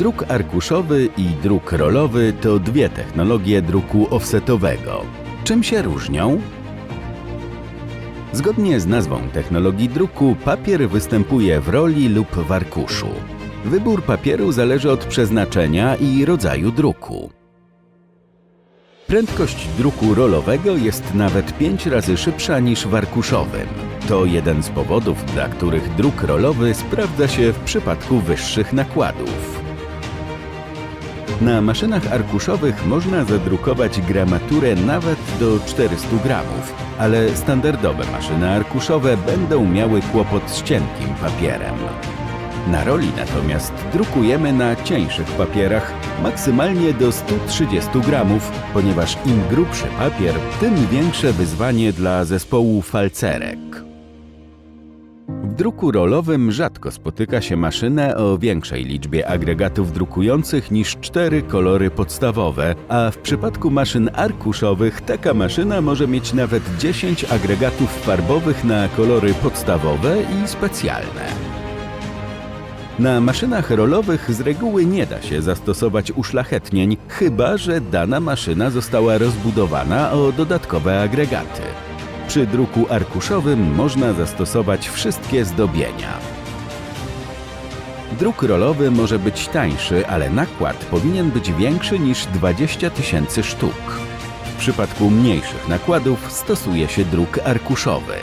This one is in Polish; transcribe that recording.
Druk arkuszowy i druk rolowy to dwie technologie druku offsetowego. Czym się różnią? Zgodnie z nazwą technologii druku, papier występuje w roli lub w arkuszu. Wybór papieru zależy od przeznaczenia i rodzaju druku. Prędkość druku rolowego jest nawet 5 razy szybsza niż w arkuszowym. To jeden z powodów, dla których druk rolowy sprawdza się w przypadku wyższych nakładów. Na maszynach arkuszowych można zadrukować gramaturę nawet do 400 gramów, ale standardowe maszyny arkuszowe będą miały kłopot z cienkim papierem. Na roli natomiast drukujemy na cieńszych papierach, maksymalnie do 130 gramów, ponieważ im grubszy papier, tym większe wyzwanie dla zespołu falcerek. Druku rolowym rzadko spotyka się maszynę o większej liczbie agregatów drukujących niż cztery kolory podstawowe, a w przypadku maszyn arkuszowych taka maszyna może mieć nawet 10 agregatów farbowych na kolory podstawowe i specjalne. Na maszynach rolowych z reguły nie da się zastosować uszlachetnień, chyba że dana maszyna została rozbudowana o dodatkowe agregaty. Przy druku arkuszowym można zastosować wszystkie zdobienia. Druk rolowy może być tańszy, ale nakład powinien być większy niż 20 tysięcy sztuk. W przypadku mniejszych nakładów stosuje się druk arkuszowy.